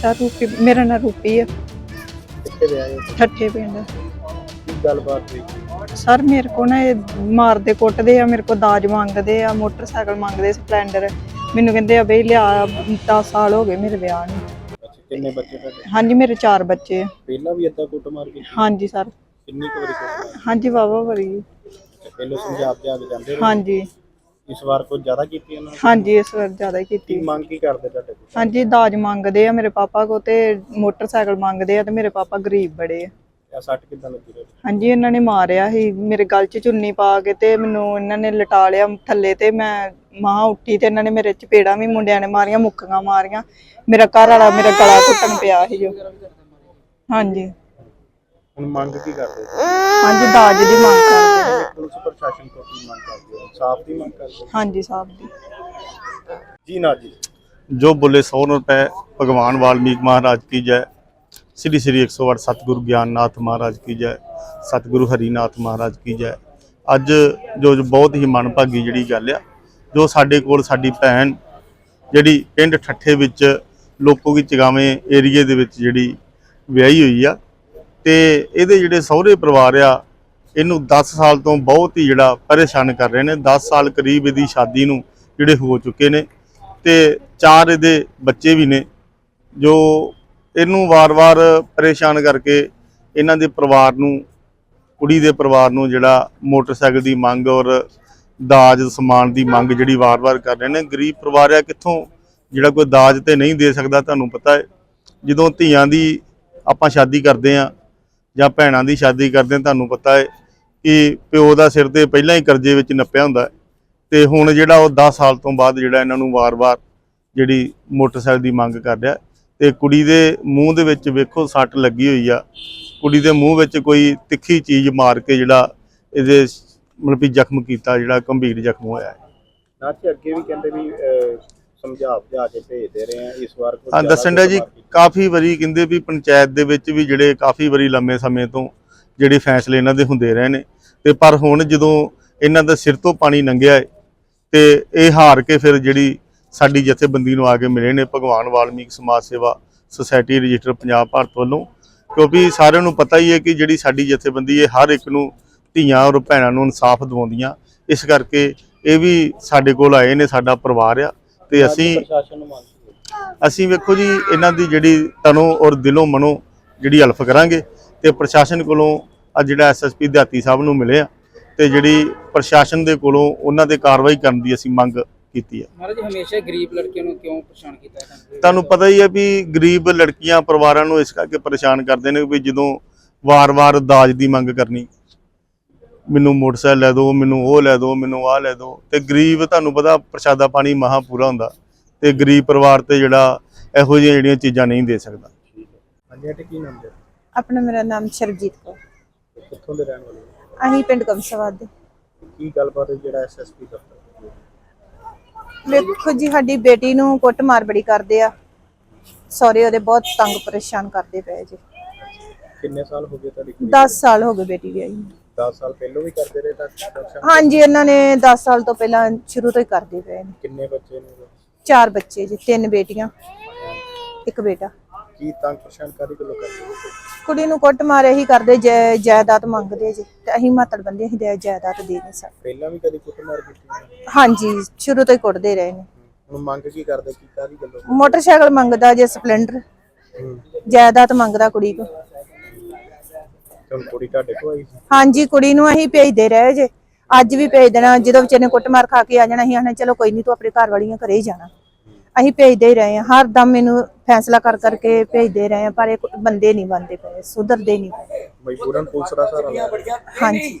Sir ਰੂਪੀ ਮੇਰਾ ਨਾਂ ਰੂਪੀ ਹੈ ਕਿੱਥੇ ਵਿਆਹ ਹੈ? ਠੱਠੇ ਪਿੰਡ। ਕੀ ਗੱਲਬਾਤ ਹੋਈ? ਸਰ ਮੇਰੇ ਕੋ ਨਾ ਇਹ ਮਾਰਦੇ ਕੁੱਟਦੇ ਆ ਮੇਰੇ ਕੋ ਦਾਜ ਮੰਗਦੇ ਆ ਮੋਟਰਸਾਈਕਲ ਮੰਗਦੇ ਸਪਲੈਂਡਰ। ਮੈਨੂੰ ਕਹਿੰਦੇ ਆ ਬਈ ਲਿਆ 10 ਸਾਲ ਹੋ ਗਏ ਮੇਰੇ ਵਿਆਹ ਨੂੰ। ਅੱਛਾ ਕਿੰਨੇ ਬੱਚੇ ਤੁਹਾਡੇ? ਹਾਂਜੀ ਮੇਰੇ ਚਾਰ ਬੱਚੇ ਆ। ਪਹਿਲਾਂ ਵੀ ਏਦਾਂ ਕੁੱਟ ਮਾਰ ਕੇ ਹਾਂਜੀ ਸਰ। ਕਿੰਨੀ ਕੁ ਵਾਰੀ ਕੁੱਟ ਮਾਰ ਹਾਂਜੀ ਵਾਵਾ ਵਰੀ। ਪਹਿਲਾਂ ਸਮਝਾ ਕੇ ਆ ਕੇ ਜਾਂਦੇ ਰਹੇ? ਹਾਂਜੀ। ਇਸ ਵਾਰ ਕੁਝ ਜ਼ਿਆਦਾ ਕੀਤੀ ਉਹਨਾਂ ਨੇ? ਹਾਂਜੀ ਇਸ ਵਾਰ ਜ਼ਿਆਦਾ ਹੀ ਕੀ ਕੀਤੀ ਮੰਗ ਕੀ ਕਰਦੇ ਤੁਹਾਡੇ ਕੋਲ? ਹਾਂਜੀ ਦਾਜ ਮੰਗਦੇ ਆ ਮੇਰੇ ਪਾਪਾ ਕੋ ਤੇ ਮੋਟਰਸਾਈਕਲ ਮੰਗਦੇ ਆ ਤੇ ਮੇਰੇ ਪਾਪਾ ਗਰੀਬ ਬੜੇ ਆ। ਆ ਸੱਟ ਕਿੱਦਾਂ ਲੱਗੀ ਰਹੇ ਹਾਂਜੀ ਇਹਨਾਂ ਨੇ ਮਾਰਿਆ ਸੀ। ਮੇਰੇ ਗਲ 'ਚ ਚੁੰਨੀ ਪਾ ਕੇ ਤੇ ਮੈਨੂੰ ਇਹਨਾਂ ਨੇ ਲਟਾ ਲਿਆ ਥੱਲੇ ਤੇ ਮੈਂ ਮਾਂ ਉੱਠੀ ਤੇ ਇਹਨਾਂ ਨੇ ਮੇਰੇ ਚਪੇੜਾਂ ਵੀ ਮੁੰਡਿਆਂ ਨੇ ਮਾਰੀਆਂ ਮੁੱਕੀਆਂ ਮਾਰੀਆਂ। ਮੇਰਾ ਘਰ ਵਾਲਾ ਮੇਰਾ ਗਲਾ ਘੁੱਟਣ ਪਿਆ ਸੀ ਜੋ। ਹਾਂਜੀ। ਹੁਣ ਮੰਗ ਕੀ ਕਰਦੇ? ਹਾਂਜੀ ਦਾਜ ਦੀ ਮੰਗ ਕਰਦੇ। ਜੋ ਬੋਲੇ ਕੋਲ ਕੀ ਭਗਵਾਨ ਵਾਲਮੀਕ ਮਹਾਰਾਜ ਕੀ ਜੈ ਸ਼੍ਰੀ ਸ਼੍ਰੀ ਹੋ? ਹਾਂਜੀ ਸਾਹਿਬ ਦੀ। ਜੀ ਨਾ ਜੀ। जो 108 सतगुरु ज्ञाननाथ महाराज की जय ਸਤਿਗੁਰੂ ਹਰੀਨਾਥ ਮਹਾਰਾਜ ਕੀ ਜੈ। ਅੱਜ ਜੋ ਬਹੁਤ ਹੀ ਮਨ ਭਾਗੀ ਜਿਹੜੀ ਗੱਲ ਆ ਜੋ ਸਾਡੇ ਕੋਲ ਸਾਡੀ ਭੈਣ ਜਿਹੜੀ ਪਿੰਡ ਠੱਠੇ ਵਿੱਚ ਲੋਕੋ ਕੀ ਚਗਾਵੇਂ ਏਰੀਏ ਦੇ ਵਿੱਚ ਜਿਹੜੀ ਵਿਆਹੀ ਹੋਈ ਆ ਤੇ ਇਹਦੇ ਜਿਹੜੇ ਸਹੁਰੇ ਪਰਿਵਾਰ ਆ ਇਹਨੂੰ 10 ਸਾਲ ਤੋਂ ਬਹੁਤ ਹੀ ਜਿਹੜਾ ਪਰੇਸ਼ਾਨ ਕਰ ਰਹੇ ਨੇ। 10 ਸਾਲ ਕਰੀਬ ਇਹਦੀ ਸ਼ਾਦੀ ਨੂੰ ਜਿਹੜੇ ਹੋ ਚੁੱਕੇ ਨੇ ਤੇ ਚਾਰ ਇਹਦੇ ਬੱਚੇ ਵੀ ਨੇ, ਜੋ ਇਹਨੂੰ ਵਾਰ-ਵਾਰ ਪਰੇਸ਼ਾਨ ਕਰਕੇ ਇਹਨਾਂ ਦੇ ਪਰਿਵਾਰ ਨੂੰ, ਕੁੜੀ ਦੇ ਪਰਿਵਾਰ ਨੂੰ ਜਿਹੜਾ ਮੋਟਰਸਾਈਕਲ ਦੀ ਮੰਗ ਔਰ ਦਾਜ, ਸਮਾਨ ਦੀ ਮੰਗ ਜਿਹੜੀ ਵਾਰ-ਵਾਰ ਕਰ ਰਹੇ ਨੇ। ਗਰੀਬ ਪਰਿਵਾਰ ਆ, ਕਿੱਥੋਂ ਜਿਹੜਾ ਕੋਈ ਦਾਜ ਤੇ ਨਹੀਂ ਦੇ ਸਕਦਾ ਤੁਹਾਨੂੰ ਪਤਾ ਹੈ। ਜਦੋਂ ਧੀਆਂ ਦੀ ਆਪਾਂ ਸ਼ਾਦੀ ਕਰਦੇ ਆ ਜਾਂ ਭੈਣਾਂ ਦੀ ਸ਼ਾਦੀ ਕਰਦੇ ਆ ਤੁਹਾਨੂੰ ਪਤਾ ਹੈ ਕਿ ਪਿਓ ਦਾ ਸਿਰ ਤੇ ਪਹਿਲਾਂ ਹੀ ਕਰਜ਼ੇ ਵਿੱਚ ਨੱਪਿਆ ਹੁੰਦਾ ਤੇ ਹੁਣ ਜਿਹੜਾ ਉਹ 10 ਸਾਲ ਤੋਂ ਬਾਅਦ ਜਿਹੜਾ ਇਹਨਾਂ ਨੂੰ ਵਾਰ-ਵਾਰ ਜਿਹੜੀ ਮੋਟਰਸਾਈਕਲ ਦੀ ਮੰਗ ਕਰ ਰਿਹਾ ਤੇ ਕੁੜੀ ਦੇ ਮੂੰਹ ਦੇ ਵਿੱਚ ਵੇਖੋ ਸੱਟ ਲੱਗੀ ਹੋਈ ਆ। ਕੁੜੀ ਦੇ ਮੂੰਹ ਵਿੱਚ ਕੋਈ ਤਿੱਖੀ ਚੀਜ਼ ਮਾਰ ਕੇ ਜਿਹੜਾ ਇਹਦੇ ਮਤਲਬ ਵੀ ਜ਼ਖਮ ਕੀਤਾ ਜਿਹੜਾ ਗੰਭੀਰ ਜ਼ਖਮ ਹੋਇਆ ਹੈ। ਅੱਗੇ ਵੀ ਕਹਿੰਦੇ ਵੀ ਸਮਝਾ ਬੁਝਾ ਕੇ ਭੇਜਦੇ ਰਹੇ ਆ ਇਸ ਵਾਰ ਕੁਝ ਹਾਂ ਦੱਸਣ ਦਾ ਜੀ। ਕਾਫੀ ਵਾਰੀ ਕਹਿੰਦੇ ਵੀ ਪੰਚਾਇਤ ਦੇ ਵਿੱਚ ਵੀ ਜਿਹੜੇ ਕਾਫੀ ਵਾਰੀ ਲੰਮੇ ਸਮੇਂ ਤੋਂ ਜਿਹੜੇ ਫੈਸਲੇ ਇਹਨਾਂ ਦੇ ਹੁੰਦੇ ਰਹੇ ਨੇ। ਤੇ ਪਰ ਹੁਣ ਜਦੋਂ ਇਹਨਾਂ ਦਾ ਸਿਰ ਤੋਂ ਪਾਣੀ ਲੰਘਿਆ ਤੇ ਇਹ ਹਾਰ ਕੇ ਫਿਰ ਜਿਹੜੀ ਸਾਡੀ ਜਥੇਬੰਦੀ ਨੂੰ ਆ ਕੇ ਮਿਲੇ ਨੇ ਭਗਵਾਨ ਵਾਲਮੀਕ ਸਮਾਜ ਸੇਵਾ ਸੁਸਾਇਟੀ ਰਜਿਸਟਰ ਪੰਜਾਬ ਭਾਰਤ ਵੱਲੋਂ ਕਿਉਂਕਿ ਸਾਰਿਆਂ ਨੂੰ ਪਤਾ ਹੀ ਹੈ ਕਿ ਜਿਹੜੀ ਸਾਡੀ ਜਥੇਬੰਦੀ ਹੈ ਹਰ ਇੱਕ ਨੂੰ ਧੀਆਂ ਔਰ ਭੈਣਾਂ ਨੂੰ ਇਨਸਾਫ ਦਿਵਾਉਂਦੀਆਂ ਇਸ ਕਰਕੇ ਇਹ ਵੀ ਸਾਡੇ ਕੋਲ ਆਏ ਨੇ ਸਾਡਾ ਪਰਿਵਾਰ ਆ ਤੇ ਅਸੀਂ। ਅਸੀਂ ਵੇਖੋ ਜੀ ਇਹਨਾਂ ਦੀ ਜਿਹੜੀ ਤਨੋਂ ਔਰ ਦਿਲੋਂ ਮਨੋਂ ਜਿਹੜੀ ਹਲਫ ਕਰਾਂਗੇ ਤੇ ਪ੍ਰਸ਼ਾਸਨ ਕੋਲੋਂ ਆ ਜਿਹੜਾ ਐਸਐਸਪੀ ਦਿਹਾਤੀ ਸਾਹਿਬ ਨੂੰ ਮਿਲੇ ਆ ਤੇ ਜਿਹੜੀ ਪ੍ਰਸ਼ਾਸਨ ਦੇ ਕੋਲੋਂ ਉਹਨਾਂ ਤੇ ਕਾਰਵਾਈ ਕਰਨ ਦੀ ਅਸੀਂ ਮੰਗ ਕੀਤੀ ਹੈ ਮਹਾਰਾਜ ਹਮੇਸ਼ਾ ਗਰੀਬ ਲੜਕੀਆਂ ਨੂੰ ਕਿਉਂ ਪਰੇਸ਼ਾਨ ਕੀਤਾ ਹੈ ਤੁਹਾਨੂੰ? ਪਤਾ ਹੀ ਹੈ ਵੀ ਗਰੀਬ ਲੜਕੀਆਂ ਪਰਿਵਾਰਾਂ ਨੂੰ ਇਸ ਕਰਕੇ ਪਰੇਸ਼ਾਨ ਕਰਦੇ ਨੇ ਵੀ ਜਦੋਂ ਵਾਰ-ਵਾਰ ਦਾਜ ਦੀ ਮੰਗ ਕਰਨੀ ਮੈਨੂੰ ਮੋਟਰਸਾਈਕਲ ਲੈ ਦਿਓ ਮੈਨੂੰ ਉਹ ਲੈ ਦਿਓ ਮੈਨੂੰ ਆਹ ਲੈ ਦਿਓ ਤੇ ਗਰੀਬ ਤੁਹਾਨੂੰ ਪਤਾ ਪ੍ਰਸ਼ਾਦਾ ਪਾਣੀ ਮਹਾ ਪੂਰਾ ਹੁੰਦਾ ਤੇ ਗਰੀਬ ਪਰਿਵਾਰ ਤੇ ਜਿਹੜਾ ਇਹੋ ਜਿਹੀਆਂ ਜਿਹੜੀਆਂ ਚੀਜ਼ਾਂ ਨਹੀਂ ਦੇ ਸਕਦਾ। ਹਾਂਜੀ ਕੀ ਨਾਮ ਹੈ? ਆਪਣਾ ਮੇਰਾ ਨਾਮ ਸ਼ਰਜੀਤ ਕੌਰ। ਕਿੱਥੋਂ ਦੇ ਰਹਿਣ ਵਾਲੇ ਹੋ? ਅਸੀਂ ਪਿੰਡ ਕਮਸਾਵਾਦ ਦੇ। ਕੀ ਗੱਲਬਾਤ ਹੋਈ ਜਿਹੜਾ ਐਸਐਸਪੀ ਦਫ਼ਤਰ ਵੇਖੋ ਜੀ ਸਾਡੀ ਬੇਟੀ ਨੂੰ ਕੁੱਟਮਾਰ ਬੜੀ ਕਰਦੇ ਆ। ਸੌਰੀ ਉਹਦੇ ਬਹੁਤ ਤੰਗ ਪਰੇਸ਼ਾਨ ਕਰਦੇ ਪਏ ਜੀ। ਕਿੰਨੇ ਸਾਲ ਹੋ ਗਏ ਤੁਹਾਡੀ ਕੁੜੀ 10 ਸਾਲ ਹੋ ਗਏ ਬੇਟੀ ਵਿਆਹੀ ਨੂੰ। 10 ਸਾਲ ਪਹਿਲਾਂ ਵੀ ਕਰਦੇ ਰਹੇ ਤਾਂ ਦਰਸ਼ਨ ਹਾਂਜੀ ਇਹਨਾਂ ਨੇ 10 ਸਾਲ ਤੋਂ ਪਹਿਲਾਂ ਸ਼ੁਰੂ ਤੋਂ ਹੀ ਕਰਦੇ ਪਏ ਨੇ। ਕਿੰਨੇ ਬੱਚੇ ਨੇ? ਚਾਰ ਬੱਚੇ ਜੀ ਤਿੰਨ ਬੇਟੀਆਂ ਇੱਕ ਬੇਟਾ। ਕੀ ਤੰਗ ਪਰੇਸ਼ਾਨ ਕਾਦੀ ਗੱਲੋਂ ਕਰਦੇ? ਕੁੜੀ ਨੂੰ ਕੁੱਟਮਾਰ ਇਹੀ ਕਰਦੇ ਜੈ ਜਾਇਦਾਦ ਮੰਗਦੇ ਜੀ। ਤੇ ਅਸੀਂ ਮਾਤੜ ਬੰਦੇ ਅਸੀਂ ਦੇ ਜਾਇਦਾਦ ਦੇ ਨਹੀਂ ਸਕਦੇ। ਪਹਿਲਾਂ ਵੀ ਕਦੀ ਕੁੱਟਮਾਰ ਕੀਤੀ ਹੈ? ਹਾਂਜੀ ਸ਼ੁਰੂ ਤੋਂ ਹੀ ਕੁੱਟਦੇ ਰਹੇ ਨੇ। ਹੁਣ ਮੰਗ ਕੀ ਕਰਦੇ ਕੀ ਕਾਦੀ ਗੱਲੋਂ? ਮੋਟਰਸਾਈਕਲ ਮੰਗਦਾ ਜੇ ਸਪਲੈਂਡਰ। ਹੂੰ। ਜਾਇਦਾਦ ਮੰਗਦਾ ਕੁੜੀ ਕੋ। ਤੇ ਹੁਣ ਕੁੜੀ ਤੁਹਾਡੇ ਕੋਲ ਆਈ ਸੀ? ਹਾਂਜੀ ਕੁੜੀ ਨੂੰ ਅਸੀਂ ਭੇਜਦੇ ਰਹੇ ਜੇ। ਅੱਜ ਵੀ ਭੇਜ ਦੇਣਾ ਜਦੋਂ ਵਿਚਾਰੇ ਨੇ ਕੁੱਟਮਾਰ ਖਾ ਕੇ ਆ ਜਾਣਾ ਅਸੀਂ ਆਖਣਾ ਚਲੋ ਕੋਈ ਨਹੀਂ ਤੂੰ ਆਪਣੇ ਘਰ ਵਾਲੀਆਂ ਘਰੇ ਹੀ ਜਾਣਾ। ਅਸੀਂ ਭੇਜਦੇ ਹੀ ਰਹੇ ਹਾਂ। ਹਰ ਦਮ ਮੈਨੂੰ ਫੈਸਲਾ ਕਰ ਕਰਕੇ ਭੇਜਦੇ ਰਹੇ ਹਾਂ ਪਰ ਇਹ ਬੰਦੇ ਨਹੀਂ ਬੰਦੇ ਪਏ ਸੁਧਰਦੇ ਨਹੀਂ ਪਏ। ਮਜਬੂਰਨ ਪੁਲਿਸ ਦਾ ਸਹਾਰਾ ਲਿਆ ਹਾਂਜੀ।